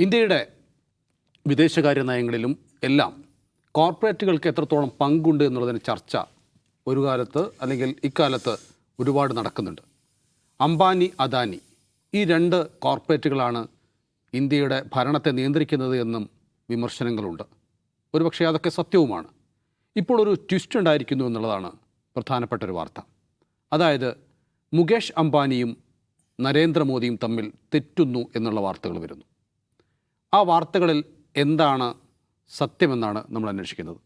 ഇന്ത്യയുടെ വിദേശകാര്യ നയങ്ങളിലും എല്ലാം കോർപ്പറേറ്റുകൾക്ക് എത്രത്തോളം പങ്കുണ്ട് എന്നുള്ളതിന് ചർച്ച ഒരു കാലത്ത് അല്ലെങ്കിൽ ഇക്കാലത്ത് ഒരുപാട് നടക്കുന്നുണ്ട്. അംബാനി അദാനി ഈ രണ്ട് കോർപ്പറേറ്റുകളാണ് ഇന്ത്യയുടെ ഭരണത്തെ നിയന്ത്രിക്കുന്നത് എന്നും വിമർശനങ്ങളുണ്ട്. ഒരുപക്ഷെ അതൊക്കെ സത്യവുമാണ്. ഇപ്പോൾ ഒരു ട്വിസ്റ്റ് ഉണ്ടായിരിക്കുന്നു എന്നുള്ളതാണ് പ്രധാനപ്പെട്ട ഒരു വാർത്ത. അതായത് മുകേഷ് അംബാനിയും നരേന്ദ്രമോദിയും തമ്മിൽ തെറ്റുന്നു എന്നുള്ള വാർത്തകൾ വരുന്നു. ആ വാർത്തകളിൽ എന്താണ് സത്യമെന്നാണ് നമ്മൾ അന്വേഷിക്കുന്നത്.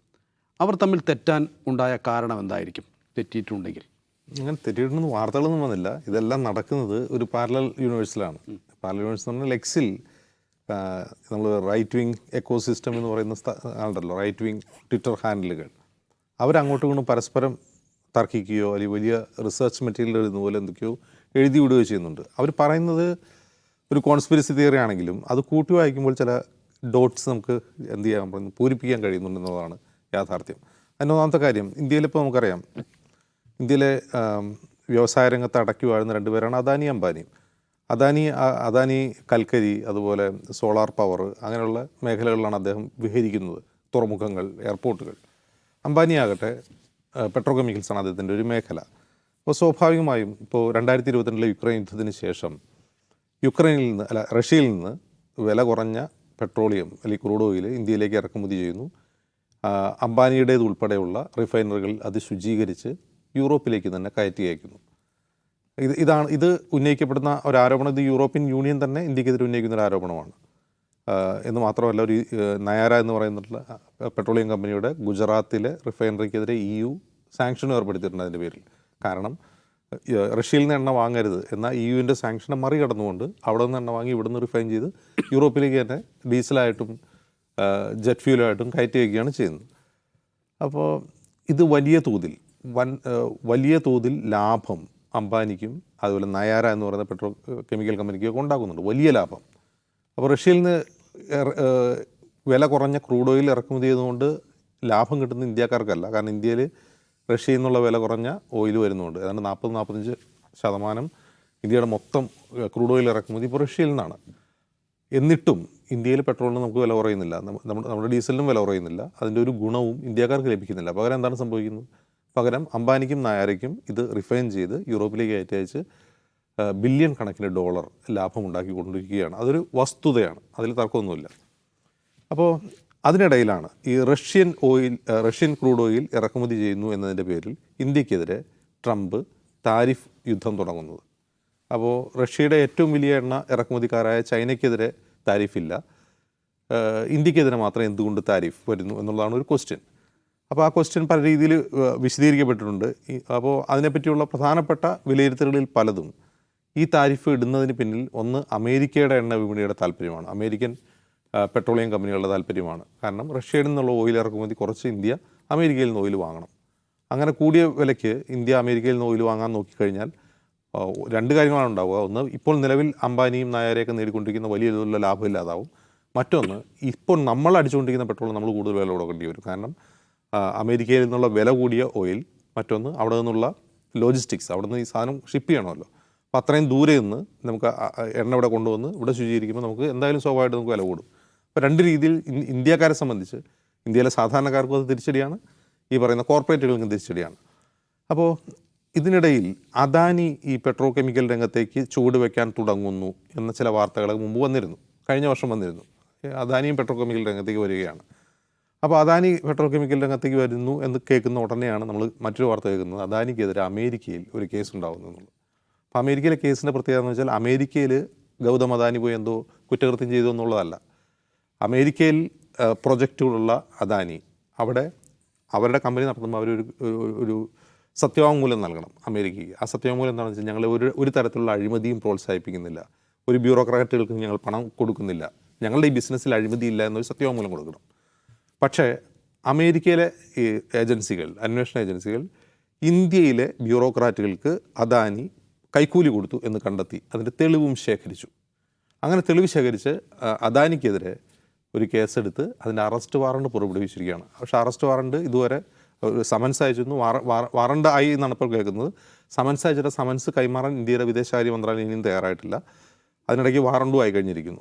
അവർ തമ്മിൽ തെറ്റാൻ ഉണ്ടായ കാരണം എന്തായിരിക്കും? തെറ്റിയിട്ടുണ്ടെങ്കിൽ. അങ്ങനെ തെറ്റിയിട്ടൊന്നും വാർത്തകളൊന്നും വന്നില്ല. ഇതെല്ലാം നടക്കുന്നത് ഒരു പാരലൽ യൂണിവേഴ്സിലാണ് പാരലൽ യൂണിവേഴ്സ് എന്ന് പറഞ്ഞാൽ ലെക്സിൽ നമ്മൾ റൈറ്റ് വിങ് എക്കോ സിസ്റ്റം എന്ന് പറയുന്ന സ്ഥ- ആളുണ്ടല്ലോ റൈറ്റ് വിങ് ട്വിറ്റർ ഹാൻഡിലുകൾ അവരങ്ങോട്ടും ഇങ്ങോട്ടും പരസ്പരം തർക്കിക്കുകയോ അല്ലെങ്കിൽ വലിയ റിസർച്ച് മെറ്റീരിയൽ എഴുതുന്ന പോലെ എന്തൊക്കെയോ എഴുതി വിടുകയോ ചെയ്യുന്നുണ്ട്. അവർ പറയുന്നത് ഒരു കോൺസ്പിരസി തിയറി ആണെങ്കിലും അത് കൂട്ടി വായിക്കുമ്പോൾ ചില ഡോട്ട്സ് നമുക്ക് എന്ത് ചെയ്യാൻ പറയുന്നു പൂരിപ്പിക്കാൻ കഴിയുന്നുണ്ടെന്നുള്ളതാണ് യാഥാർത്ഥ്യം. അതിന് ഒന്നാമത്തെ കാര്യം ഇന്ത്യയിലിപ്പോൾ നമുക്കറിയാം ഇന്ത്യയിലെ വ്യവസായ രംഗത്ത് അടക്കി വാഴുന്ന രണ്ടുപേരാണ് അദാനി അംബാനിയും അദാനി അദാനി കൽക്കരി അതുപോലെ സോളാർ പവർ അങ്ങനെയുള്ള മേഖലകളിലാണ് അദ്ദേഹം വിഹരിക്കുന്നത് തുറമുഖങ്ങൾ എയർപോർട്ടുകൾ. അംബാനി ആകട്ടെ പെട്രോ കെമിക്കൽസാണ് അദ്ദേഹത്തിന്റെ ഒരു മേഖല. അപ്പോൾ സ്വാഭാവികമായും ഇപ്പോൾ രണ്ടായിരത്തി ഇരുപത്തിരണ്ടിലെ യുക്രൈൻ യുദ്ധത്തിന് ശേഷം യുക്രൈനിൽ നിന്ന് അല്ല റഷ്യയിൽ നിന്ന് വില കുറഞ്ഞ പെട്രോളിയം അല്ലെങ്കിൽ ക്രൂഡ് ഓയിൽ ഇന്ത്യയിലേക്ക് ഇറക്കുമതി ചെയ്യുന്നു. അംബാനിയുടേത് ഉൾപ്പെടെയുള്ള റിഫൈനറികൾ അത് ശുചീകരിച്ച് യൂറോപ്പിലേക്ക് തന്നെ കയറ്റി അയക്കുന്നു. ഇത് ഇതാണ് ഇത് ഉന്നയിക്കപ്പെടുന്ന ഒരു ആരോപണം. ഇത് യൂറോപ്യൻ യൂണിയൻ തന്നെ ഇന്ത്യക്കെതിരെ ഉന്നയിക്കുന്ന ഒരു ആരോപണമാണ്. എന്ന് മാത്രമല്ല ഒരു നയാര എന്ന് പറയുന്നുള്ള പെട്രോളിയം കമ്പനിയുടെ ഗുജറാത്തിലെ റിഫൈനറിക്കെതിരെ ഇ യു സാങ്ഷൻ ഏർപ്പെടുത്തിയിട്ടുണ്ട് അതിന്റെ പേരിൽ. കാരണം റഷ്യയിൽ നിന്ന് എണ്ണ വാങ്ങരുത്. എന്നാൽ ഇ യുവിന്റെ സാങ്ഷനെ മറികടന്നുകൊണ്ട് അവിടെ നിന്ന് എണ്ണ വാങ്ങി ഇവിടെ നിന്ന് റിഫൈൻ ചെയ്ത് യൂറോപ്പിലേക്ക് തന്നെ ഡീസലായിട്ടും ജെറ്റ് ഫ്യൂലായിട്ടും കയറ്റി വയ്ക്കുകയാണ് ചെയ്യുന്നത്. അപ്പോൾ ഇത് വലിയ തോതിൽ വൻ വലിയ തോതിൽ ലാഭം അംബാനിക്കും അതുപോലെ നയാര എന്ന് പറയുന്ന പെട്രോ കെമിക്കൽ കമ്പനിക്കൊക്കെ ഉണ്ടാക്കുന്നുണ്ട്. വലിയ ലാഭം. അപ്പോൾ റഷ്യയിൽ നിന്ന് വില കുറഞ്ഞ ക്രൂഡ് ഓയിൽ ഇറക്കുമതി ചെയ്തുകൊണ്ട് ലാഭം കിട്ടുന്ന ഇന്ത്യക്കാർക്കല്ല. കാരണം ഇന്ത്യയിൽ റഷ്യയിൽ നിന്നുള്ള വില കുറഞ്ഞ ഓയിൽ വരുന്നുണ്ട്. ഏതാണ്ട് നാൽപ്പത് നാൽപ്പത്തഞ്ച് ശതമാനം ഇന്ത്യയുടെ മൊത്തം ക്രൂഡ് ഓയിൽ ഇറക്കുമതി ഇപ്പോൾ റഷ്യയിൽ നിന്നാണ്. എന്നിട്ടും ഇന്ത്യയിൽ പെട്രോളിന് നമുക്ക് വില കുറയുന്നില്ല. നമ്മ- നമ്മുടെ നമ്മുടെ ഡീസലിനും വില കുറയുന്നില്ല. അതിന്റെ ഒരു ഗുണവും ഇന്ത്യക്കാർക്ക് ലഭിക്കുന്നില്ല. പകരം എന്താണ് സംഭവിക്കുന്നത്? പകരം അംബാനിക്കും നായാരയ്ക്കും ഇത് റിഫൈൻ ചെയ്ത് യൂറോപ്പിലേക്ക് കയറ്റി അയച്ച് ബില്യൺ കണക്കിന് ഡോളർ ലാഭം ഉണ്ടാക്കിക്കൊണ്ടിരിക്കുകയാണ്. അതൊരു വസ്തുതയാണ്. അതിൽ തർക്കമൊന്നുമില്ല. അപ്പോൾ അതിനിടയിലാണ് ഈ Russian oil Russian crude oil ഇറക്കുമതി ചെയ്യുന്നു എന്നതിന്റെ പേരിൽ ഇന്ത്യക്കെതിരെ ട്രംപ് താരിഫ് യുദ്ധം തുടങ്ങുന്നത്. അപ്പോൾ റഷ്യയുടെ ഏറ്റവും വലിയ എണ്ണ ഇറക്കുമതിക്കാരായ ചൈനയ്ക്കെതിരെ താരിഫില്ല. ഇന്ത്യക്കെതിരെ മാത്രം എന്തുകൊണ്ട് താരിഫ് വരുന്നു എന്നുള്ളതാണ് ഒരു ക്വസ്റ്റ്യൻ അപ്പോൾ ആ ക്വസ്റ്റ്യൻ പല രീതിയിൽ വിശദീകരിക്കപ്പെട്ടിട്ടുണ്ട്. അപ്പോൾ അതിനെപ്പറ്റിയുള്ള പ്രധാനപ്പെട്ട വിലയിരുത്തലുകളിൽ പലതും ഈ താരിഫ് ഇടുന്നതിന് പിന്നിൽ ഒന്ന് അമേരിക്കയുടെ എണ്ണ വിപണിയുടെ താല്പര്യമാണ്. അമേരിക്കൻ പെട്രോളിയം കമ്പനികളുടെ താല്പര്യമാണ്. കാരണം റഷ്യയിൽ നിന്നുള്ള ഓയിൽ ഇറക്കുമതി കുറച്ച് ഇന്ത്യ അമേരിക്കയിൽ നിന്ന് ഓയിൽ വാങ്ങണം. അങ്ങനെ കൂടിയ വിലയ്ക്ക് ഇന്ത്യ അമേരിക്കയിൽ നിന്ന് ഓയിൽ വാങ്ങാൻ നോക്കിക്കഴിഞ്ഞാൽ രണ്ട് കാര്യങ്ങളാണ് ഉണ്ടാവുക. ഒന്ന് ഇപ്പോൾ നിലവിൽ അംബാനിയും നായരെയൊക്കെ നേടിക്കൊണ്ടിരിക്കുന്ന വലിയ തോതിലുള്ള ലാഭം ഇല്ലാതാവും. മറ്റൊന്ന് ഇപ്പോൾ നമ്മൾ അടിച്ചുകൊണ്ടിരിക്കുന്ന പെട്രോൾ നമ്മൾ കൂടുതൽ വില കൊടുക്കേണ്ടി വരും. കാരണം അമേരിക്കയിൽ നിന്നുള്ള വില കൂടിയ ഓയിൽ മറ്റൊന്ന് അവിടെ നിന്നുള്ള ലോജിസ്റ്റിക്സ് അവിടെ നിന്ന് ഈ സാധനം ഷിപ്പ് ചെയ്യണമല്ലോ. അപ്പോൾ അത്രയും ദൂരെ നിന്ന് നമുക്ക് എണ്ണ ഇവിടെ കൊണ്ടുവന്ന് ഇവിടെ ശുചീകരിക്കുമ്പോൾ നമുക്ക് എന്തായാലും സ്വാഭാവികമായിട്ട് നമുക്ക് വില കൂടും. അപ്പോൾ രണ്ട് രീതിയിൽ ഇന്ത്യക്കാരെ സംബന്ധിച്ച് ഇന്ത്യയിലെ സാധാരണക്കാർക്കും അത് തിരിച്ചടിയാണ്. ഈ പറയുന്ന കോർപ്പറേറ്റുകൾക്കും തിരിച്ചടിയാണ്. അപ്പോൾ ഇതിനിടയിൽ അദാനി ഈ പെട്രോ കെമിക്കൽ രംഗത്തേക്ക് ചൂട് വയ്ക്കാൻ തുടങ്ങുന്നു എന്ന ചില വാർത്തകൾ മുമ്പ് വന്നിരുന്നു. കഴിഞ്ഞ വർഷം വന്നിരുന്നു. അദാനിയും പെട്രോ കെമിക്കൽ രംഗത്തേക്ക് വരികയാണ്. അപ്പോൾ അദാനി പെട്രോ കെമിക്കൽ രംഗത്തേക്ക് വരുന്നു എന്ന് കേൾക്കുന്ന ഉടനെയാണ് നമ്മൾ മറ്റൊരു വാർത്ത കേൾക്കുന്നത്. അദാനിക്കെതിരെ അമേരിക്കയിൽ ഒരു കേസ് ഉണ്ടാകുന്നു എന്നുള്ളത്. അപ്പോൾ അമേരിക്കയിലെ കേസിന്റെ പ്രത്യേകത എന്ന് വെച്ചാൽ അമേരിക്കയിൽ ഗൗതം അദാനി പോയി എന്തോ കുറ്റകൃത്യം ചെയ്തു എന്നുള്ളതല്ല. അമേരിക്കയിൽ പ്രൊജക്റ്റുകളുള്ള അദാനി. അവിടെ അവരുടെ കമ്പനി നടത്തുമ്പോൾ അവരൊരു ഒരു- ഒരു സത്യവാങ്മൂലം നൽകണം അമേരിക്കയ്ക്ക്. ആ സത്യവാങ്മൂലം എന്താണെന്ന് വെച്ചാൽ ഞങ്ങൾ ഒരു ഒരു തരത്തിലുള്ള അഴിമതിയും പ്രോത്സാഹിപ്പിക്കുന്നില്ല. ഒരു ബ്യൂറോക്രാറ്റുകൾക്ക് ഞങ്ങൾ പണം കൊടുക്കുന്നില്ല. ഞങ്ങളുടെ ഈ ബിസിനസ്സിൽ അഴിമതിയില്ല എന്നൊരു സത്യവാങ്മൂലം കൊടുക്കണം. പക്ഷേ അമേരിക്കയിലെ ഈ ഏജൻസികൾ അന്വേഷണ ഏജൻസികൾ ഇന്ത്യയിലെ ബ്യൂറോക്രാറ്റുകൾക്ക് അദാനി കൈക്കൂലി കൊടുത്തു എന്ന് കണ്ടെത്തി. അതിന്റെ തെളിവും ശേഖരിച്ചു. അങ്ങനെ തെളിവ് ശേഖരിച്ച് അദാനിക്കെതിരെ ഒരു കേസെടുത്ത് അതിന്റെ അറസ്റ്റ് വാറണ്ട് പുറപ്പെടുവിച്ചിരിക്കുകയാണ്. പക്ഷേ അറസ്റ്റ് വാറണ്ട് ഇതുവരെ സമൻസ് അയച്ചിരുന്നു. വാറ- വാറ- വാറണ്ട് ആയി എന്നാണ് ഇപ്പോൾ കേൾക്കുന്നത്. സമൻസ് അയച്ചിട്ട് സമൻസ് കൈമാറാൻ ഇന്ത്യയുടെ വിദേശകാര്യ മന്ത്രാലയം ഇനിയും തയ്യാറായിട്ടില്ല. അതിനിടയ്ക്ക് വാറണ്ടും ആയി കഴിഞ്ഞിരിക്കുന്നു.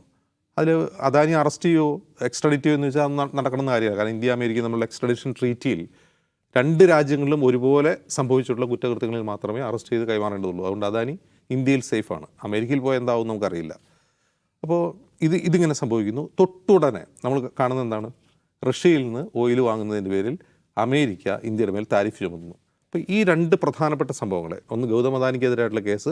അതിൽ അദാനി അറസ്റ്റ് ചെയ്യുമോ എക്സ്ട്രഡിറ്റ് ചെയ്യുമോ എന്ന് വെച്ചാൽ നടക്കണമെന്ന് കാര്യമാണ് കാരണം ഇന്ത്യ അമേരിക്ക നമ്മളുടെ എക്സ്ട്രഡിഷൻ ട്രീറ്റിയിൽ രണ്ട് രാജ്യങ്ങളിലും ഒരുപോലെ സംഭവിച്ചിട്ടുള്ള കുറ്റകൃത്യങ്ങളിൽ മാത്രമേ അറസ്റ്റ് ചെയ്ത് കൈമാറേണ്ടതുള്ളൂ. അതുകൊണ്ട് അദാനി ഇന്ത്യയിൽ സേഫാണ്. അമേരിക്കയിൽ പോയാൽ എന്താവും നമുക്കറിയില്ല. അപ്പോൾ ഇത് ഇതിങ്ങനെ സംഭവിക്കുന്നു. തൊട്ടുടനെ നമ്മൾ കാണുന്നത് എന്താണ്? റഷ്യയിൽ നിന്ന് ഓയിൽ വാങ്ങുന്നതിന്റെ പേരിൽ അമേരിക്ക ഇന്ത്യയുടെ മേൽ താരിഫ് ചുമത്തുന്നു. അപ്പോൾ ഈ രണ്ട് പ്രധാനപ്പെട്ട സംഭവങ്ങളെ ഒന്ന് ഗൗതം അദാനിക്കെതിരായിട്ടുള്ള കേസ്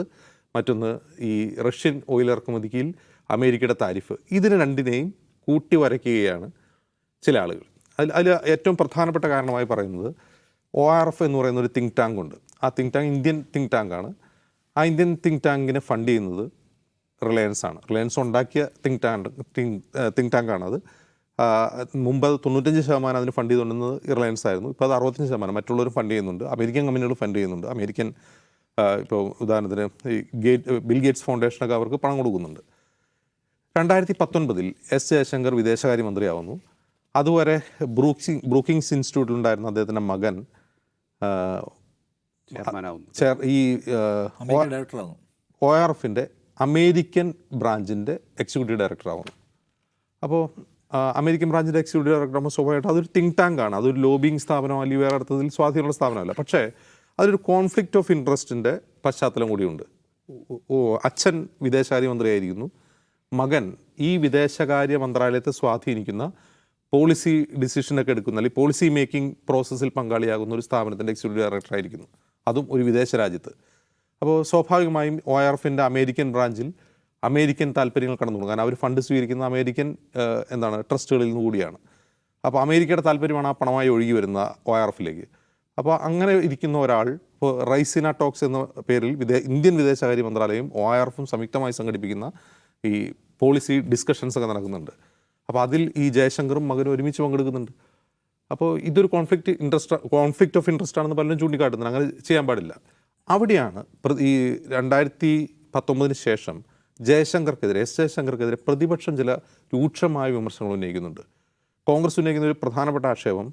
മറ്റൊന്ന് ഈ റഷ്യൻ ഓയിൽ ഇറക്കുമതിയിൽ അമേരിക്കയുടെ താരിഫ്. ഇതിന് രണ്ടിനെയും കൂട്ടി വരയ്ക്കുകയാണ് ചില ആളുകൾ. അതിൽ അതിൽ ഏറ്റവും പ്രധാനപ്പെട്ട കാരണമായി പറയുന്നത് ഒ ആർ എഫ് എന്ന് പറയുന്ന ഒരു തിങ്ക് ടാങ്ക് ഉണ്ട്. ആ തിങ്ക് ടാങ്ക് ഇന്ത്യൻ തിങ്ക് ടാങ്കാണ് ആ ഇന്ത്യൻ തിങ്ക് ടാങ്കിനെ ഫണ്ട് ചെയ്യുന്നത് റിലയൻസ് ആണ്. റിലയൻസ് ഉണ്ടാക്കിയ തിങ്ക് ടാങ്ക് തിങ്ക് തിങ്ക് ടാങ്കാണ് അത്. മുമ്പ് അത് തൊണ്ണൂറ്റഞ്ച് ശതമാനം അതിന് ഫണ്ട് ചെയ്തുകൊണ്ടിരുന്നത് റിലയൻസ് ആയിരുന്നു. ഇപ്പോൾ അത് അറുപത്തഞ്ച് ശതമാനം. മറ്റുള്ളവർ ഫണ്ട് ചെയ്യുന്നുണ്ട്. അമേരിക്കൻ കമ്പനികൾ ഫണ്ട് ചെയ്യുന്നുണ്ട്. അമേരിക്കൻ ഇപ്പോൾ ഉദാഹരണത്തിന് ഈ ഗേറ്റ് ബിൽ ഗേറ്റ്സ് ഫൗണ്ടേഷനൊക്കെ അവർക്ക് പണം കൊടുക്കുന്നുണ്ട്. രണ്ടായിരത്തി പത്തൊൻപതിൽ എസ് ജയശങ്കർ വിദേശകാര്യമന്ത്രിയാവുന്നു. അതുവരെ ബ്രൂക്കിങ്സ് ഇൻസ്റ്റിറ്റ്യൂട്ടിൽ ഇൻസ്റ്റിറ്റ്യൂട്ടിലുണ്ടായിരുന്ന അദ്ദേഹത്തിന്റെ മകൻ ഈ അമേരിക്കൻ ഡയറക്ടറാണ് ഒ ആർ എഫിന്റെ അമേരിക്കൻ ബ്രാഞ്ചിന്റെ എക്സിക്യൂട്ടീവ് ഡയറക്ടറാവുന്നു അപ്പോൾ അമേരിക്കൻ ബ്രാഞ്ചിന്റെ എക്സിക്യൂട്ടീവ് ഡയറക്ടർ ആകുമ്പോൾ സ്വാഭാവികമായിട്ട് അതൊരു തിങ്ക് ടാങ്ക് ആണ്. അതൊരു ലോബിങ് സ്ഥാപനം അല്ലെങ്കിൽ വേറെ അർത്ഥത്തിൽ സ്വാധീനമുള്ള സ്ഥാപനമല്ല. പക്ഷേ അതൊരു കോൺഫ്ലിക്റ്റ് ഓഫ് ഇൻട്രസ്റ്റിന്റെ പശ്ചാത്തലം കൂടിയുണ്ട്. ഓ അച്ഛൻ വിദേശകാര്യമന്ത്രിയായിരിക്കുന്നു മകൻ ഈ വിദേശകാര്യ മന്ത്രാലയത്തെ സ്വാധീനിക്കുന്ന പോളിസി ഡിസിഷനൊക്കെ എടുക്കുന്ന അല്ലെങ്കിൽ പോളിസി മേക്കിംഗ് പ്രോസസ്സിൽ പങ്കാളിയാകുന്ന ഒരു സ്ഥാപനത്തിന്റെ എക്സിക്യൂട്ടീവ് ഡയറക്ടറായിരിക്കുന്നു അതും ഒരു വിദേശ രാജ്യത്ത്. അപ്പോൾ സ്വാഭാവികമായും ഒ ആർ എഫിന്റെ അമേരിക്കൻ ബ്രാഞ്ചിൽ അമേരിക്കൻ താല്പര്യങ്ങൾ കടന്നു പോകും കാരണം അവർ ഫണ്ട് സ്വീകരിക്കുന്ന അമേരിക്കൻ എന്താണ് ട്രസ്റ്റുകളിൽ നിന്ന് കൂടിയാണ്. അപ്പോൾ അമേരിക്കയുടെ താല്പര്യമാണ് ആ പണമായി ഒഴുകി വരുന്ന ഒ ആർ എഫിലേക്ക് അപ്പോൾ അങ്ങനെ ഇരിക്കുന്ന ഒരാൾ ഇപ്പോൾ റൈസിന ടോക്സ് എന്ന പേരിൽ വിദേ ഇന്ത്യൻ വിദേശകാര്യ മന്ത്രാലയം ഒ ആർ എഫും സംയുക്തമായി സംഘടിപ്പിക്കുന്ന ഈ പോളിസി ഡിസ്കഷൻസ് ഒക്കെ നടക്കുന്നുണ്ട്. അപ്പോൾ അതിൽ ഈ ജയശങ്കറും മകനും ഒരുമിച്ച് പങ്കെടുക്കുന്നുണ്ട്. അപ്പോൾ ഇതൊരു conflict interest conflict of interest ആണെന്ന് പലരും ചൂണ്ടിക്കാട്ടുന്നുണ്ട്. അങ്ങനെ ചെയ്യാൻ പാടില്ല. അവിടെയാണ് ഈ രണ്ടായിരത്തി പത്തൊമ്പതിന് ശേഷം ജയശങ്കർക്കെതിരെ എസ് ജയശങ്കർക്കെതിരെ പ്രതിപക്ഷം ചില രൂക്ഷമായ വിമർശനങ്ങൾ ഉന്നയിക്കുന്നുണ്ട്. കോൺഗ്രസ് ഉന്നയിക്കുന്ന ഒരു പ്രധാനപ്പെട്ട ആക്ഷേപം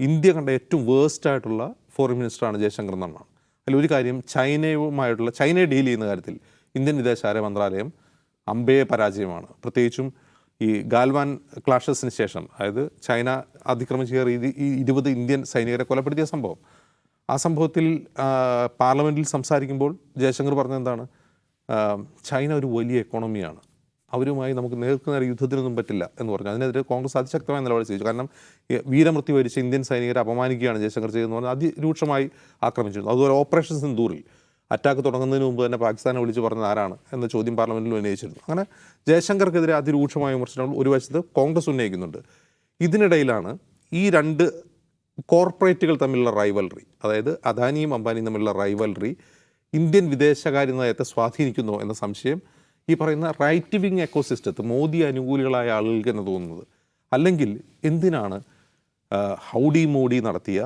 ഇന്ത്യ കണ്ട ഏറ്റവും വേഴ്സ്റ്റ് ആയിട്ടുള്ള ഫോറിൻ മിനിസ്റ്ററാണ് ജയശങ്കർ എന്നാണ്. അതിൽ ഒരു കാര്യം ചൈനയുമായിട്ടുള്ള ചൈനയെ ഡീൽ ചെയ്യുന്ന കാര്യത്തിൽ ഇന്ത്യൻ വിദേശകാര്യ മന്ത്രാലയം അമ്പയെ പരാജയമാണ്. പ്രത്യേകിച്ചും ഈ ഗാൽവാൻ ക്ലാഷസിന് ശേഷം അതായത് ചൈന അതിക്രമിച്ച് കയറി ഇരുപത് ഇന്ത്യൻ സൈനികരെ കൊലപ്പെടുത്തിയ സംഭവം. ആ സംഭവത്തിൽ പാർലമെന്റിൽ സംസാരിക്കുമ്പോൾ ജയശങ്കർ പറഞ്ഞത് എന്താണ്? ചൈന ഒരു വലിയ എക്കോണമിയാണ് അവരുമായി നമുക്ക് നേർക്ക് നേരെ യുദ്ധത്തിനൊന്നും പറ്റില്ല എന്ന് പറഞ്ഞു. അതിനെതിരെ കോൺഗ്രസ് അതിശക്തമായ നിലപാട് സ്വീകരിച്ചു. കാരണം വീരമൃത്യു വരിച്ച ഇന്ത്യൻ സൈനികരെ അപമാനിക്കുകയാണ് ജയശങ്കർ ചെയ്തെന്ന് പറഞ്ഞാൽ അതിരൂക്ഷമായി ആക്രമിച്ചിരുന്നു. അതുപോലെ ഓപ്പറേഷൻ സിന്ദൂറിൽ അറ്റാക്ക് തുടങ്ങുന്നതിന് മുമ്പ് തന്നെ പാകിസ്ഥാനെ വിളിച്ച് പറഞ്ഞത് ആരാണ് എന്ന ചോദ്യം പാർലമെന്റിൽ ഉന്നയിച്ചിരുന്നു. അങ്ങനെ ജയശങ്കർക്കെതിരെ അതിരൂക്ഷമായ വിമർശനങ്ങൾ ഒരു വശത്ത് കോൺഗ്രസ് ഉന്നയിക്കുന്നുണ്ട്. ഇതിനിടയിലാണ് ഈ രണ്ട് കോർപ്പറേറ്റുകൾ തമ്മിലുള്ള റൈവൽറി അതായത് അദാനിയും അംബാനിയും തമ്മിലുള്ള റൈവൽറി ഇന്ത്യൻ വിദേശകാര്യ നയത്തെ സ്വാധീനിക്കുന്നു എന്ന സംശയം ഈ പറയുന്ന റൈറ്റ് വിങ് എക്കോസിസ്റ്റത്ത് മോദി അനുകൂലികളായ ആളുകൾക്ക് എന്ന് തോന്നുന്നത്. അല്ലെങ്കിൽ എന്തിനാണ് ഹൗഡി മോഡി നടത്തിയ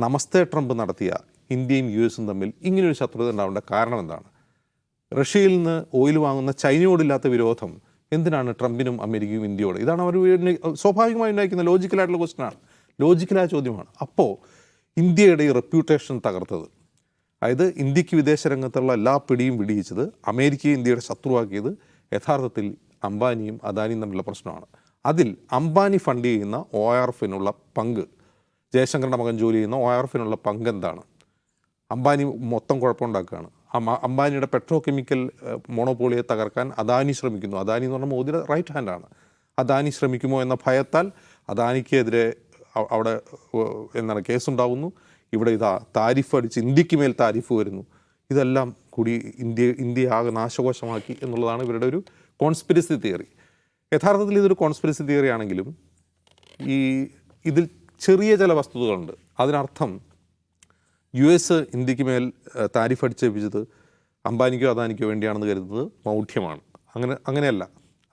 നമസ്തേ ട്രംപ് നടത്തിയ ഇന്ത്യയും യു എസും തമ്മിൽ ഇങ്ങനെയൊരു ശത്രുത ഉണ്ടാവേണ്ട കാരണം എന്താണ്? റഷ്യയിൽ നിന്ന് ഓയിൽ വാങ്ങുന്ന ചൈനയോടില്ലാത്ത വിരോധം എന്തിനാണ് ട്രംപിനും അമേരിക്കയും ഇന്ത്യയോട്? ഇതാണ് അവർ സ്വാഭാവികമായി ഉണ്ടായിരിക്കുന്ന ലോജിക്കലായിട്ടുള്ള ക്വസ്റ്റനാണ് ലോജിക്കലായ ചോദ്യമാണ്. അപ്പോൾ ഇന്ത്യയുടെ ഈ റെപ്യൂട്ടേഷൻ തകർത്തത്. അതായത് ഇന്ത്യയ്ക്ക് വിദേശ രംഗത്തുള്ള എല്ലാ പിടിയും വിടിയിച്ചത് അമേരിക്കയെ ഇന്ത്യയുടെ ശത്രുവാക്കിയത് യഥാർത്ഥത്തിൽ അംബാനിയും അദാനിയും തമ്മിലുള്ള പ്രശ്നമാണ്. അതിൽ അംബാനി ഫണ്ട് ചെയ്യുന്ന ഒ ആർ എഫിനുള്ള പങ്ക് ജയശങ്കറിന്റെ മകൻ ജോലി ചെയ്യുന്ന ഒ ആർ എഫിനുള്ള പങ്ക് എന്താണ്? അംബാനി മൊത്തം കുഴപ്പമുണ്ടാക്കുകയാണ്. അംബാനിയുടെ പെട്രോ കെമിക്കൽ മോണോപോളിയെ തകർക്കാൻ അദാനി ശ്രമിക്കുന്നു. അദാനി എന്ന് പറഞ്ഞാൽ മോദിയുടെ റൈറ്റ് ഹാൻഡാണ് അദാനി ശ്രമിക്കുമോ എന്ന ഭയത്താൽ അദാനിക്കെതിരെ അവിടെ എന്താണ് കേസുണ്ടാവുന്നു. ഇവിടെ ഇതാ താരിഫ് അടിച്ച് ഇന്ത്യയ്ക്ക് മേൽ താരിഫ് വരുന്നു. ഇതെല്ലാം കൂടി ഇന്ത്യ ഇന്ത്യ ആകെ നാശകോശമാക്കി എന്നുള്ളതാണ് ഇവരുടെ ഒരു കോൺസ്പിരസി തിയറി യഥാർത്ഥത്തിൽ ഇതൊരു കോൺസ്പിരസി തിയറി ആണെങ്കിലും ഈ ഇതിൽ ചെറിയ ചില വസ്തുതകളുണ്ട്. അതിനർത്ഥം യു എസ് ഇന്ത്യയ്ക്ക് മേൽ താരിഫ് അടിച്ചേപ്പിച്ചത് അംബാനിക്കോ അദാനിക്കോ വേണ്ടിയാണെന്ന് കരുതുന്നത് മൗഢ്യമാണ്. അങ്ങനെ അങ്ങനെയല്ല.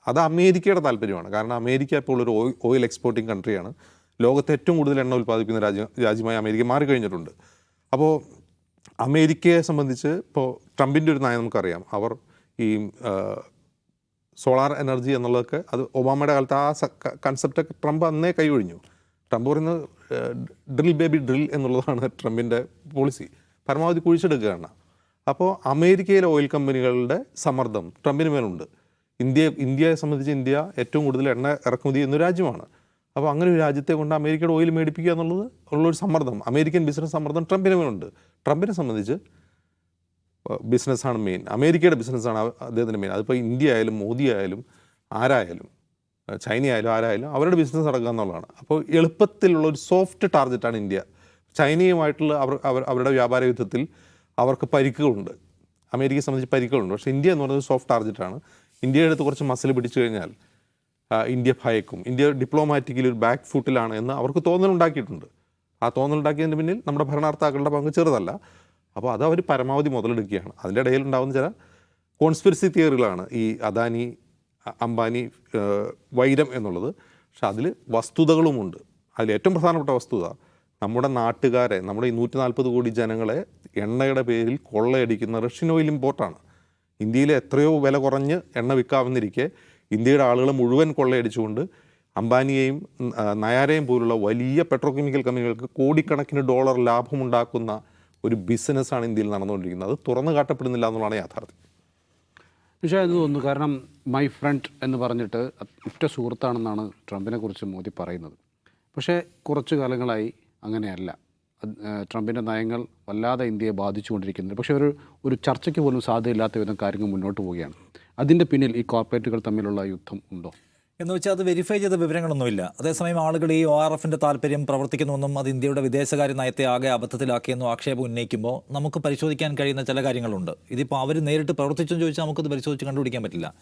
അത് അമേരിക്കയുടെ താല്പര്യമാണ്. കാരണം അമേരിക്ക ഇപ്പോൾ ഒരു ഓയിൽ എക്സ്പോർട്ടിങ് കൺട്രിയാണ്. ലോകത്തെ ഏറ്റവും കൂടുതൽ എണ്ണ ഉൽപ്പാദിപ്പിക്കുന്ന രാജ്യം രാജ്യമായി അമേരിക്ക മാറിക്കഴിഞ്ഞിട്ടുണ്ട്. അപ്പോൾ അമേരിക്കയെ സംബന്ധിച്ച് ഇപ്പോൾ ട്രംപിന്റെ ഒരു നയം നമുക്കറിയാം. അവർ ഈ സോളാർ എനർജി എന്നുള്ളതൊക്കെ അത് ഒബാമയുടെ കാലത്ത് ആ കൺസെപ്റ്റൊക്കെ ട്രംപ് അന്നേ കൈയൊഴിഞ്ഞു ട്രംപ് പറയുന്നത് ഡ്രിൽ ബേബി ഡ്രിൽ എന്നുള്ളതാണ് ട്രംപിന്റെ പോളിസി പരമാവധി കുഴിച്ചെടുക്കുകയാണ്. അപ്പോൾ അമേരിക്കയിലെ ഓയിൽ കമ്പനികളുടെ സമ്മർദ്ദം ട്രംപിന് മേലുണ്ട്. ഇന്ത്യ ഇന്ത്യയെ സംബന്ധിച്ച് ഇന്ത്യ ഏറ്റവും കൂടുതൽ എണ്ണ ഇറക്കുമതി ചെയ്യുന്ന രാജ്യമാണ്. അപ്പോൾ അങ്ങനെ ഒരു രാജ്യത്തെ കൊണ്ട് അമേരിക്കയുടെ ഓയിൽ മേടിപ്പിക്കുക എന്നുള്ളത് ഉള്ളൊരു സമ്മർദ്ദം. അമേരിക്കൻ ബിസിനസ് സമ്മർദ്ദം ട്രംപിന് മേലുണ്ട് ട്രംപിനെ സംബന്ധിച്ച് ബിസിനസ്സാണ് മെയിൻ അമേരിക്കയുടെ ബിസിനസ്സാണ് അദ്ദേഹത്തിന്റെ മെയിൻ അതിപ്പോൾ ഇന്ത്യ ആയാലും മോദി ആയാലും ആരായാലും ചൈന ആയാലും ആരായാലും അവരുടെ ബിസിനസ് നടക്കുക എന്നുള്ളതാണ്. അപ്പോൾ എളുപ്പത്തിലുള്ള ഒരു സോഫ്റ്റ് ടാർഗറ്റാണ് ഇന്ത്യ. ചൈനയുമായിട്ടുള്ള അവർ അവരുടെ വ്യാപാര യുദ്ധത്തിൽ അവർക്ക് പരിക്കുകളുണ്ട്. അമേരിക്കയെ സംബന്ധിച്ച് പരിക്കുകളുണ്ട്. പക്ഷേ ഇന്ത്യ എന്ന് പറയുന്നത് സോഫ്റ്റ് ടാർഗറ്റാണ് ഇന്ത്യയുടെ അടുത്ത് കുറച്ച് മസിൽ പിടിച്ചു കഴിഞ്ഞാൽ ഇന്ത്യ ഭയക്കും. ഇന്ത്യ ഡിപ്ലോമാറ്റിക്കലി ഒരു ബാക്ക് ഫുട്ടിലാണ് എന്ന് അവർക്ക് തോന്നലുണ്ടാക്കിയിട്ടുണ്ട്. ആ തോന്നലുണ്ടാക്കിയതിന് പിന്നിൽ നമ്മുടെ ഭരണാർത്ഥാക്കളുടെ പങ്ക് ചെറുതല്ല. അപ്പോൾ അത് അവർ പരമാവധി മുതലെടുക്കുകയാണ്. അതിന്റെ ഇടയിൽ ഉണ്ടാകുന്ന ചില കോൺസ്പിറസി തിയറികളാണ് ഈ അദാനി അംബാനി വൈരം എന്നുള്ളത്. പക്ഷെ അതിൽ വസ്തുതകളുമുണ്ട്. അതിൽ ഏറ്റവും പ്രധാനപ്പെട്ട വസ്തുത നമ്മുടെ നാട്ടുകാരെ നമ്മുടെ ഈ നൂറ്റി നാൽപ്പത് കോടി ജനങ്ങളെ എണ്ണയുടെ പേരിൽ കൊള്ളയടിക്കുന്ന റഷ്യൻ ഓയിൽ ഇമ്പോർട്ടാണ് ഇന്ത്യയിൽ എത്രയോ വില കുറഞ്ഞ് എണ്ണ വിൽക്കാവുന്നിരിക്കെ ഇന്ത്യയുടെ ആളുകളെ മുഴുവൻ കൊള്ളയടിച്ചുകൊണ്ട് അംബാനിയെയും നയാരയും പോലുള്ള വലിയ പെട്രോകെമിക്കൽ കമ്പനികൾക്ക് കോടിക്കണക്കിന് ഡോളർ ലാഭമുണ്ടാക്കുന്ന ഒരു ബിസിനസ്സാണ് ഇന്ത്യയിൽ നടന്നുകൊണ്ടിരിക്കുന്നത്. അത് തുറന്നു കാട്ടപ്പെടുന്നില്ല എന്നുള്ളതാണ് യാഥാർത്ഥ്യം. പക്ഷേ എന്ന് തോന്നുന്നു കാരണം മൈ ഫ്രണ്ട് എന്ന് പറഞ്ഞിട്ട് ഉറ്റ സുഹൃത്താണെന്നാണ് ട്രംപിനെ കുറിച്ച് മോദി പറയുന്നത്. പക്ഷേ കുറച്ചു കാലങ്ങളായി അങ്ങനെയല്ല. ട്രംപിന്റെ നയങ്ങൾ വല്ലാതെ ഇന്ത്യയെ ബാധിച്ചുകൊണ്ടിരിക്കുന്നുണ്ട്. പക്ഷേ ഒരു ഒരു ചർച്ചയ്ക്ക് പോലും സാധ്യതയില്ലാത്ത വിധം കാര്യങ്ങൾ മുന്നോട്ട് പോവുകയാണ്. അതിന്റെ പിന്നിൽ ഈ കോർപ്പറേറ്റുകൾ തമ്മിലുള്ള യുദ്ധം ഉണ്ടോ? എന്ന് വെച്ചാൽ അത് വെരിഫൈ ചെയ്ത വിവരങ്ങളൊന്നുമില്ല. അതേസമയം ആളുകൾ ഈ ഒ ആർ എഫിന്റെ താല്പര്യം പ്രവർത്തിക്കുന്നുവെന്നും അത് ഇന്ത്യയുടെ വിദേശകാര്യ നയത്തെ ആകെ അബദ്ധത്തിലാക്കിയെന്നും ആക്ഷേപം ഉന്നയിക്കുമ്പോൾ നമുക്ക് പരിശോധിക്കാൻ കഴിയുന്ന ചില കാര്യങ്ങളുണ്ട്. ഇതിപ്പോൾ അവർ നേരിട്ട് പ്രവർത്തിച്ചെന്ന് ചോദിച്ചാൽ നമുക്കത് പരിശോധിച്ച് കണ്ടുപിടിക്കാൻ പറ്റില്ല.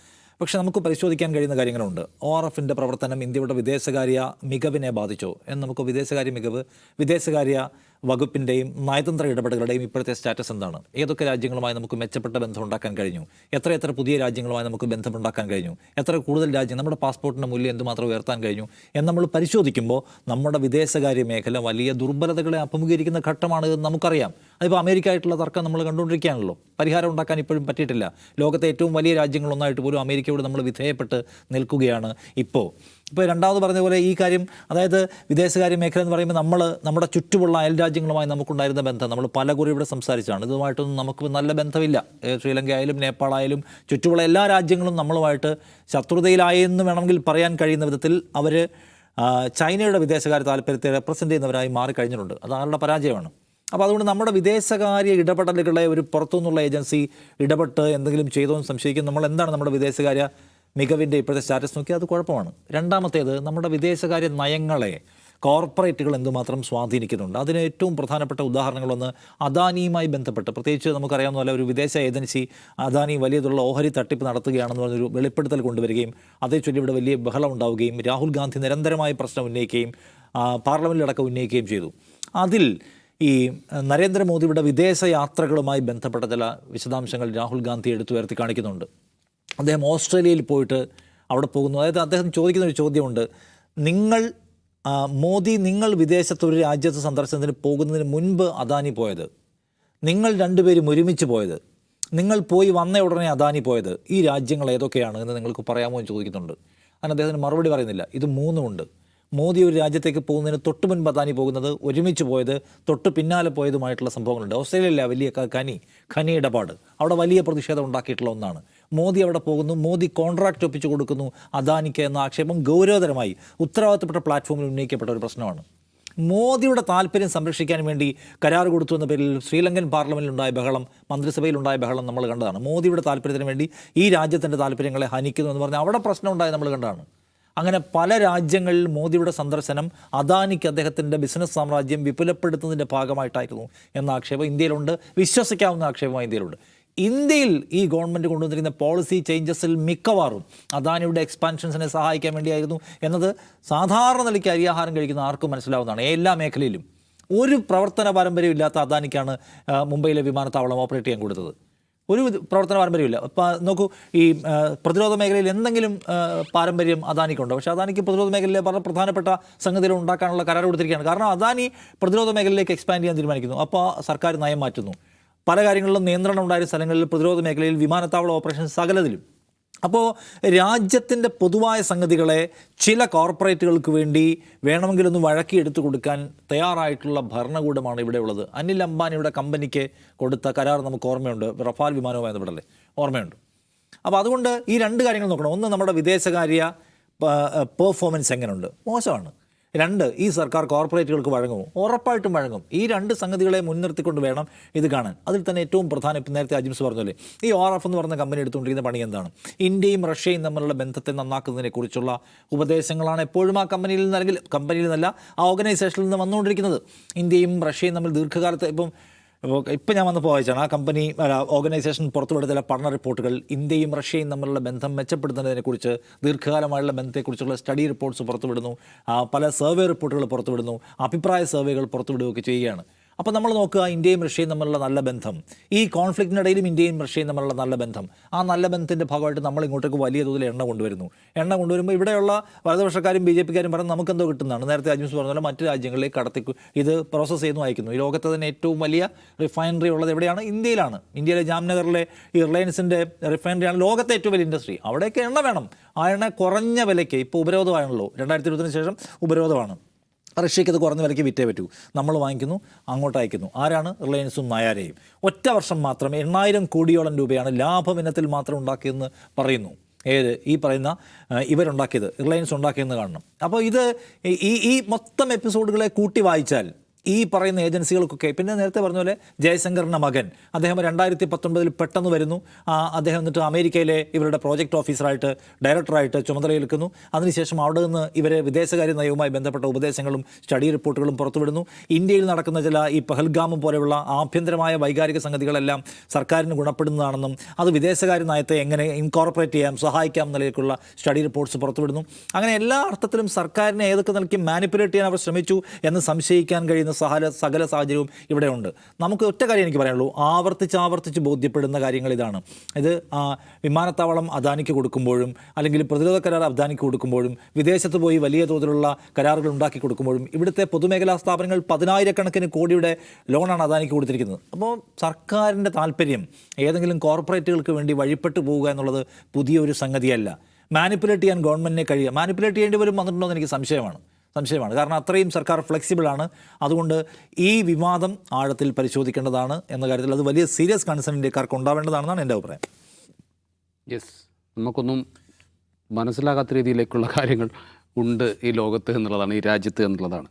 പക്ഷേ നമുക്ക് പരിശോധിക്കാൻ കഴിയുന്ന കാര്യങ്ങളുണ്ട്. ഒ ആർ എഫിന്റെ പ്രവർത്തനം ഇന്ത്യയുടെ വിദേശകാര്യ മികവിനെ ബാധിച്ചോ? എന്ന് നമുക്ക് വിദേശകാര്യ മികവ് വിദേശകാര്യ വകുപ്പിന്റെയും നയതന്ത്ര ഇടപെടലുകളുടെയും ഇപ്പോഴത്തെ സ്റ്റാറ്റസ് എന്താണ്? ഏതൊക്കെ രാജ്യങ്ങളുമായി നമുക്ക് മെച്ചപ്പെട്ട ബന്ധം ഉണ്ടാക്കാൻ കഴിഞ്ഞു? എത്ര എത്ര പുതിയ രാജ്യങ്ങളുമായി നമുക്ക് ബന്ധമുണ്ടാക്കാൻ കഴിഞ്ഞു? എത്ര കൂടുതൽ രാജ്യം നമ്മുടെ പാസ്പോർട്ടിന്റെ മൂല്യം എന്തുമാത്രം ഉയർത്താൻ കഴിഞ്ഞു? എന്ന് നമ്മൾ പരിശോധിക്കുമ്പോൾ നമ്മുടെ വിദേശകാര്യ മേഖല വലിയ ദുർബലതകളെ അഭിമുഖീകരിക്കുന്ന ഘട്ടമാണ് എന്ന് നമുക്കറിയാം. അതിപ്പോൾ അമേരിക്ക ആയിട്ടുള്ള തർക്കം നമ്മൾ കണ്ടുകൊണ്ടിരിക്കുകയാണല്ലോ. പരിഹാരം ഉണ്ടാക്കാൻ ഇപ്പോഴും പറ്റിയിട്ടില്ല. ലോകത്തെ ഏറ്റവും വലിയ രാജ്യങ്ങളൊന്നായിട്ട് പോലും അമേരിക്കയോട് നമ്മൾ വിധേയപ്പെട്ട് നിൽക്കുകയാണ് ഇപ്പോൾ. ഇപ്പോൾ രണ്ടാമത് പറഞ്ഞ പോലെ ഈ കാര്യം അതായത് വിദേശകാര്യ മേഖല എന്ന് പറയുമ്പോൾ നമ്മൾ നമ്മുടെ ചുറ്റുമുള്ള അയൽ രാജ്യങ്ങളുമായി നമുക്കുണ്ടായിരുന്ന ബന്ധം. നമ്മൾ പല കുറി ഇവിടെ സംസാരിച്ചാണ് ഇതുമായിട്ടൊന്നും നമുക്ക് നല്ല ബന്ധമില്ല. ശ്രീലങ്ക ആയാലും നേപ്പാളായാലും ചുറ്റുമുള്ള എല്ലാ രാജ്യങ്ങളും നമ്മളുമായിട്ട് ശത്രുതയിലായെന്ന് വേണമെങ്കിൽ പറയാൻ കഴിയുന്ന വിധത്തിൽ അവർ ചൈനയുടെ വിദേശകാര്യ താല്പര്യത്തെ റെപ്രസെന്റ് ചെയ്യുന്നവരായി മാറിക്കഴിഞ്ഞിട്ടുണ്ട് അത് അവരുടെ പരാജയമാണ്? അപ്പോൾ അതുകൊണ്ട് നമ്മുടെ വിദേശകാര്യ ഇടപെടലുകളെ ഒരു പുറത്തുനിന്നുള്ള ഏജൻസി ഇടപെട്ട് എന്തെങ്കിലും ചെയ്തോ എന്ന് സംശയിക്കും നമ്മൾ എന്താണ് നമ്മുടെ വിദേശകാര്യ മികവിന്റെ ഇപ്പോഴത്തെ സ്റ്റാറ്റസ് നോക്കിയാൽ അത് കുഴപ്പമാണ്. രണ്ടാമത്തേത് നമ്മുടെ വിദേശകാര്യ നയങ്ങളെ കോർപ്പറേറ്റുകൾ എന്തുമാത്രം സ്വാധീനിക്കുന്നുണ്ട്? അതിന് ഏറ്റവും പ്രധാനപ്പെട്ട ഉദാഹരണങ്ങളൊന്ന് അദാനിയുമായി ബന്ധപ്പെട്ട്. പ്രത്യേകിച്ച് നമുക്കറിയാവുന്ന പോലെ ഒരു വിദേശ ഏജൻസി അദാനി വലിയതുള്ള ഓഹരി തട്ടിപ്പ് നടത്തുകയാണെന്ന് പറഞ്ഞൊരു വെളിപ്പെടുത്തൽ കൊണ്ടുവരികയും അതേ ചൊല്ലി ഇവിടെ വലിയ ബഹളം ഉണ്ടാവുകയും രാഹുൽ ഗാന്ധി നിരന്തരമായി പ്രശ്നം ഉന്നയിക്കുകയും പാർലമെന്റിലടക്കം ഉന്നയിക്കുകയും ചെയ്തു. അതിൽ ഈ നരേന്ദ്രമോദിയുടെ വിദേശ യാത്രകളുമായി ബന്ധപ്പെട്ട ചില വിശദാംശങ്ങൾ രാഹുൽ ഗാന്ധി എടുത്തുയർത്തി കാണിക്കുന്നുണ്ട്. അദ്ദേഹം ഓസ്ട്രേലിയയിൽ പോയിട്ട് അവിടെ പോകുന്നു. അതായത് അദ്ദേഹം ചോദിക്കുന്ന ഒരു ചോദ്യമുണ്ട്. നിങ്ങൾ മോദി നിങ്ങൾ വിദേശത്ത് ഒരു രാജ്യത്ത് സന്ദർശനത്തിന് പോകുന്നതിന് മുൻപ് അദാനി പോയത്? നിങ്ങൾ രണ്ടുപേരും ഒരുമിച്ച് പോയത്? നിങ്ങൾ പോയി വന്ന ഉടനെ അദാനി പോയത്? ഈ രാജ്യങ്ങൾ ഏതൊക്കെയാണ് എന്ന് നിങ്ങൾക്ക് പറയാമോ എന്ന് ചോദിക്കുന്നുണ്ട്. അതിന് അദ്ദേഹത്തിന് മറുപടി പറയുന്നില്ല. ഇത് മൂന്നുമുണ്ട് മോദി ഒരു രാജ്യത്തേക്ക് പോകുന്നതിന് തൊട്ട് മുൻപ് അദാനി പോകുന്നത് ഒരുമിച്ച് പോയത് തൊട്ട് പിന്നാലെ പോയതുമായിട്ടുള്ള സംഭവങ്ങളുണ്ട്. ഓസ്ട്രേലിയയിലെ വലിയ കനി ഖനി ഇടപാട്. അവിടെ വലിയ പ്രതിഷേധം ഉണ്ടാക്കിയിട്ടുള്ള ഒന്നാണ്. മോദി അവിടെ പോകുന്നു മോദി കോൺട്രാക്റ്റ് ഒപ്പിച്ചു കൊടുക്കുന്നു അദാനിക്ക് എന്ന ആക്ഷേപം ഗൗരവതരമായി ഉത്തരവാദിത്തപ്പെട്ട പ്ലാറ്റ്ഫോമിൽ ഉന്നയിക്കപ്പെട്ട ഒരു പ്രശ്നമാണ്. മോദിയുടെ താല്പര്യം സംരക്ഷിക്കാൻ വേണ്ടി കരാർ കൊടുത്തു എന്ന പേരിൽ ശ്രീലങ്കൻ പാർലമെന്റിലുണ്ടായ ബഹളം മന്ത്രിസഭയിലുണ്ടായ ബഹളം നമ്മൾ കണ്ടതാണ്. മോദിയുടെ താല്പര്യത്തിന് വേണ്ടി ഈ രാജ്യത്തിന്റെ താല്പര്യങ്ങളെ ഹനിക്കുന്നു എന്ന് പറഞ്ഞാൽ അവിടെ പ്രശ്നം ഉണ്ടായത് നമ്മൾ കണ്ടതാണ്. അങ്ങനെ പല രാജ്യങ്ങളിൽ മോദിയുടെ സന്ദർശനം അദാനിക്ക് അദ്ദേഹത്തിന്റെ ബിസിനസ് സാമ്രാജ്യം വിപുലപ്പെടുത്തുന്നതിന്റെ ഭാഗമായിട്ടായിരുന്നു എന്ന ആക്ഷേപം ഇന്ത്യയിലുണ്ട്. വിശ്വസിക്കാവുന്ന ആക്ഷേപമായി ഇന്ത്യയിലുണ്ട്. ഇന്ത്യയിൽ ഈ ഗവൺമെന്റ് കൊണ്ടുവന്നിരിക്കുന്ന പോളിസി ചേഞ്ചസിൽ മിക്കവാറും അദാനിയുടെ എക്സ്പാൻഷൻസിനെ സഹായിക്കാൻ വേണ്ടിയായിരുന്നു എന്നത് സാധാരണ നിലയ്ക്ക് അരിയാഹാരം കഴിക്കുന്ന ആർക്കും മനസ്സിലാവുന്നതാണ്. എല്ലാ മേഖലയിലും ഒരു പ്രവർത്തന പാരമ്പര്യം ഇല്ലാത്ത അദാനിക്കാണ് മുംബൈയിലെ വിമാനത്താവളം ഓപ്പറേറ്റ് ചെയ്യാൻ കൊടുത്തത്. ഒരു പ്രവർത്തന പാരമ്പര്യമില്ല. ഇപ്പം നോക്കൂ ഈ പ്രതിരോധ മേഖലയിൽ എന്തെങ്കിലും പാരമ്പര്യം അദാനിക്കുണ്ടോ. പക്ഷേ അദാനിക്ക് പ്രതിരോധ മേഖലയിലെ വളരെ പ്രധാനപ്പെട്ട സംഗതികൾ ഉണ്ടാക്കാനുള്ള കരാർ കൊടുത്തിരിക്കുകയാണ്. കാരണം അദാനി പ്രതിരോധ മേഖലയിലേക്ക് എക്സ്പാൻഡ് ചെയ്യാൻ തീരുമാനിക്കുന്നു. അപ്പോൾ സർക്കാർ നയം മാറ്റുന്നു. പല കാര്യങ്ങളിലും നിയന്ത്രണം ഉണ്ടായ സ്ഥലങ്ങളിൽ പ്രതിരോധ മേഖലയിൽ വിമാനത്താവള ഓപ്പറേഷൻ സകലതിലും. അപ്പോൾ രാജ്യത്തിന്റെ പൊതുവായ സംഗതികളെ ചില കോർപ്പറേറ്റുകൾക്ക് വേണ്ടി വേണമെങ്കിലൊന്ന് വഴക്കിയെടുത്തു കൊടുക്കാൻ തയ്യാറായിട്ടുള്ള ഭരണകൂടമാണ് ഇവിടെ ഉള്ളത്. അനിൽ അംബാനിയുടെ കമ്പനിക്ക് കൊടുത്ത കരാർ നമുക്ക് ഓർമ്മയുണ്ട്. റഫാൽ വിമാനവുമായി ബന്ധപ്പെട്ടല്ലേ ഓർമ്മയുണ്ട്. അപ്പോൾ അതുകൊണ്ട് ഈ രണ്ട് കാര്യങ്ങൾ നോക്കണം. ഒന്ന് നമ്മുടെ വിദേശകാര്യ പെർഫോമൻസ് എങ്ങനെയുണ്ട് മോശമാണ്. രണ്ട് ഈ സർക്കാർ കോർപ്പറേറ്റുകൾക്ക് വഴങ്ങുമോ ഉറപ്പായിട്ടും വഴങ്ങും. ഈ രണ്ട് സംഗതികളെ മുൻനിർത്തിക്കൊണ്ട് വേണം ഇത് കാണാൻ. അതിൽ തന്നെ ഏറ്റവും പ്രധാനം ഇപ്പം നേരത്തെ അജിംസ് പറഞ്ഞല്ലേ ഈ ഓർ എഫ് എന്ന് പറഞ്ഞ കമ്പനി എടുത്തുകൊണ്ടിരിക്കുന്ന പണി എന്താണ്? ഇന്ത്യയും റഷ്യയും തമ്മിലുള്ള ബന്ധത്തെ നന്നാക്കുന്നതിനെ കുറിച്ചുള്ള ഉപദേശങ്ങളാണ് എപ്പോഴും ആ കമ്പനിയിൽ നിന്ന് അല്ലെങ്കിൽ കമ്പനിയിൽ നിന്നല്ല ആ ഓർഗനൈസേഷനിൽ നിന്ന് വന്നുകൊണ്ടിരിക്കുന്നത്. ഇന്ത്യയും റഷ്യയും തമ്മിൽ ദീർഘകാലത്ത് ഇപ്പം അപ്പോൾ ഇപ്പം ഞാൻ വന്ന് വായിച്ചാണ് ആ കമ്പനി ഓർഗനൈസേഷൻ പുറത്തുവിടുന്ന ചില പഠന റിപ്പോർട്ടുകൾ ഇന്ത്യയും റഷ്യയും തമ്മിലുള്ള ബന്ധം മെച്ചപ്പെടുത്തുന്നതിനെക്കുറിച്ച് ദീർഘകാലമായുള്ള ബന്ധത്തെക്കുറിച്ചുള്ള സ്റ്റഡി റിപ്പോർട്ട്സ് പുറത്തുവിടുന്നു. പല സർവേ റിപ്പോർട്ടുകൾ പുറത്തുവിടുന്നു. അഭിപ്രായ സർവേകൾ പുറത്തുവിടുകയൊക്കെ ചെയ്യുകയാണ്. അപ്പോൾ നമ്മൾ നോക്കുക ഇന്ത്യയും റഷ്യയും തമ്മിലുള്ള നല്ല ബന്ധം. ഈ കോൺഫ്ലിക്റ്റിനിടയിലും ഇന്ത്യയും റഷ്യയും തമ്മിലുള്ള നല്ല ബന്ധം. ആ നല്ല ബന്ധത്തിന്റെ ഭാഗമായിട്ട് നമ്മൾ ഇങ്ങോട്ടേക്ക് വലിയ തോതിൽ എണ്ണ കൊണ്ടുവരുന്നു. എണ്ണ കൊണ്ടുവരുമ്പോൾ ഇവിടെയുള്ള വലതുപക്ഷക്കാരും ബി ജെ പിക്കാരും പറഞ്ഞ് നമുക്കെന്തോ കിട്ടുന്നതാണ്. നേരത്തെ അജ്യൂസ് പറഞ്ഞ മറ്റ് രാജ്യങ്ങളിലേക്ക് കടത്തി ഇത് പ്രോസസ്സ് ചെയ്യുന്നു അയക്കുന്നു. ഈ ലോകത്തെ തന്നെ ഏറ്റവും വലിയ റിഫൈനറി ഉള്ളത് എവിടെയാണ്? ഇന്ത്യയിലാണ്. ഇന്ത്യയിലെ ജാംനഗറിലെ ഈ റിലയൻസിന്റെ റിഫൈനറിയാണ് ലോകത്തെ ഏറ്റവും വലിയ ഇൻഡസ്ട്രി അവിടെയൊക്കെ എണ്ണ വേണം. ആ എണ്ണ കുറഞ്ഞ വിലയ്ക്ക് ഇപ്പോൾ ഉപരോധമാണല്ലോ. രണ്ടായിരത്തി ഇരുപത്തിന് ശേഷം ഉപരോധമാണ്. റഷ്യയ്ക്ക് അത് കുറഞ്ഞ വിലയ്ക്ക് വിറ്റേ പറ്റൂ. നമ്മൾ വാങ്ങിക്കുന്നു അങ്ങോട്ട് അയക്കുന്നു. ആരാണ്? റിലയൻസും നായാരെയും ഒറ്റ വർഷം മാത്രം എണ്ണായിരം കോടിയോളം രൂപയാണ് ലാഭം ഇനത്തിൽ മാത്രം ഉണ്ടാക്കിയെന്ന് പറയുന്നു. ഏത്? ഈ പറയുന്ന ഇവരുണ്ടാക്കിയത് റിലയൻസ് ഉണ്ടാക്കിയെന്ന് കാണണം. അപ്പോൾ ഇത് ഈ ഈ മൊത്തം എപ്പിസോഡുകളെ കൂട്ടി വായിച്ചാൽ ഈ പറയുന്ന ഏജൻസികൾക്കൊക്കെ പിന്നെ നേരത്തെ പറഞ്ഞ പോലെ ജയശങ്കറിന്റെ മകൻ അദ്ദേഹം രണ്ടായിരത്തി പത്തൊൻപതിൽ പെട്ടെന്ന് വരുന്നു. അദ്ദേഹം എന്നിട്ട് അമേരിക്കയിലെ ഇവരുടെ പ്രോജക്റ്റ് ഓഫീസറായിട്ട് ഡയറക്ടറായിട്ട് ചുമതലയേൽക്കുന്നു അതിനുശേഷം അവിടെ നിന്ന് ഇവരെ വിദേശകാര്യ നയവുമായി ബന്ധപ്പെട്ട ഉപദേശങ്ങളും സ്റ്റഡി റിപ്പോർട്ടുകളും പുറത്തുവിടുന്നു. ഇന്ത്യയിൽ നടക്കുന്ന ചില ഈ പഹൽഗാമം പോലെയുള്ള ആഭ്യന്തരമായ വൈകാരിക സംഗതികളെല്ലാം സർക്കാരിന് ഗുണപ്പെടുന്നതാണെന്നും അത് വിദേശകാര്യ നയത്തെ എങ്ങനെ ഇൻകോർപ്പറേറ്റ് ചെയ്യാം സഹായിക്കാം എന്നതിലേക്കുള്ള സ്റ്റഡി റിപ്പോർട്ട്സ് പുറത്തുവിടുന്നു. അങ്ങനെ എല്ലാ അർത്ഥത്തിലും സർക്കാരിനെ ഏതൊക്കെ നിലയ്ക്ക് മാനിപ്പുലേറ്റ് ചെയ്യാൻ അവർ ശ്രമിച്ചു എന്ന് സംശയിക്കാൻ കഴിയുന്ന സകല സകല സാഹചര്യവും ഇവിടെയുണ്ട് നമുക്ക് ഒറ്റ കാര്യം എനിക്ക് പറയാനുള്ളൂ. ആവർത്തിച്ച് ആവർത്തിച്ച് ബോധ്യപ്പെടുന്ന കാര്യങ്ങൾ ഇതാണ്. ഇത് വിമാനത്താവളം അദാനിക്ക് കൊടുക്കുമ്പോഴും അല്ലെങ്കിൽ പ്രതിരോധ കരാർ അദാനിക്ക് കൊടുക്കുമ്പോഴും വിദേശത്ത് പോയി വലിയ തോതിലുള്ള കരാറുകൾ ഉണ്ടാക്കി കൊടുക്കുമ്പോഴും ഇവിടുത്തെ പൊതുമേഖലാ സ്ഥാപനങ്ങൾ പതിനായിരക്കണക്കിന് കോടിയുടെ ലോണാണ് അദാനിക്ക് കൊടുത്തിരിക്കുന്നത്. അപ്പോൾ സർക്കാരിന്റെ താല്പര്യം ഏതെങ്കിലും കോർപ്പറേറ്റുകൾക്ക് വേണ്ടി വഴിപ്പെട്ടു പോവുക എന്നുള്ളത് പുതിയൊരു സംഗതിയല്ല. മാനിപ്പുലേറ്റ് ചെയ്യാൻ ഗവൺമെന്റിനെ കഴിയുക. മാനിപ്പുലേറ്റ് ചെയ്യേണ്ടി വരും വന്നിട്ടുണ്ടോ എന്ന് എനിക്ക് സംശയമാണ്. സംശയമാണ്. കാരണം അത്രയും സർക്കാർ ഫ്ലെക്സിബിൾ ആണ്. അതുകൊണ്ട് ഈ വിവാദം ആഴത്തിൽ പരിശോധിക്കേണ്ടതാണ് എന്ന കാര്യത്തിൽ അത് വലിയ സീരിയസ് കൺസേൺ ഇന്ത്യക്കാർക്ക് ഉണ്ടാവേണ്ടതാണെന്നാണ് എന്റെ അഭിപ്രായം. യെസ് നമുക്കൊന്നും മനസ്സിലാകാത്ത രീതിയിലേക്കുള്ള കാര്യങ്ങൾ ഉണ്ട് ഈ ലോകത്ത് എന്നുള്ളതാണ് ഈ രാജ്യത്ത് എന്നുള്ളതാണ്.